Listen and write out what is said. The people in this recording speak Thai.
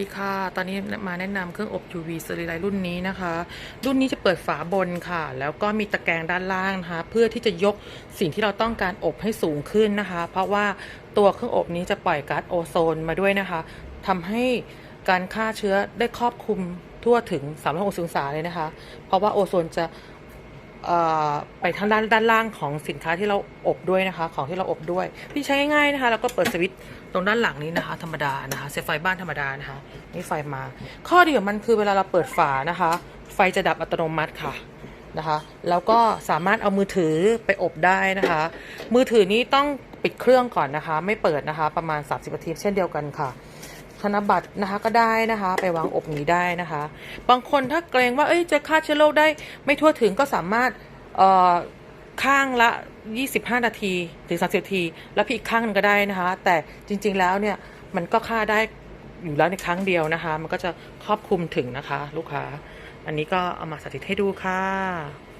ดีค่ะ ตอนนี้มาแนะนำเครื่องอบ UV สเตอริไลรุ่นนี้นะคะ รุ่นนี้จะเปิดฝาบนค่ะ แล้วก็มีตะแกรงด้านล่างนะคะ เพื่อที่จะยกสิ่งที่เราต้องการอบให้สูงขึ้นนะคะ เพราะว่าตัวเครื่องอบนี้จะปล่อยก๊าซโอโซนมาด้วยนะคะ ทำให้การฆ่าเชื้อได้ครอบคลุมทั่วถึง 360 องศาเลยนะคะ เพราะว่าโอโซนจะ ไปทางด้านด้านล่างของสินค้าที่เราอบด้วยนะคะ ของที่เราอบด้วยที่ใช้ง่ายๆนะคะ แล้วก็เปิดสวิตช์ตรงด้านหลังนี้นะคะ ธรรมดานะคะเซฟไฟบ้านธรรมดานะคะนี่ไฟมา ข้อดีของมันคือเวลาเราเปิดฝานะคะ ไฟจะดับอัตโนมัติค่ะนะคะแล้วก็สามารถเอามือถือไปอบได้นะคะ มือถือนี้ต้องปิดเครื่องก่อนนะคะ ไม่เปิดนะคะ ประมาณ 30นาทีเช่นเดียวกันค่ะ ธนบัตรนะคะก็ได้นะคะ ไปวางอบนี้ได้นะคะ บางคนถ้าเกรงว่าเอ้ยจะฆ่าเชื้อโรคได้ไม่ทั่วถึงก็สามารถเอ่อข้างละ 25 นาทีถึง 30 นาที แล้วพี่อีกข้างนึงก็ได้นะคะ แต่จริงๆแล้วเนี่ยมันก็ฆ่าได้อยู่แล้วในครั้งเดียวนะคะ มันก็จะครอบคลุมถึงนะคะ ลูกค้า อันนี้ก็เอามาสาธิตให้ดูค่ะ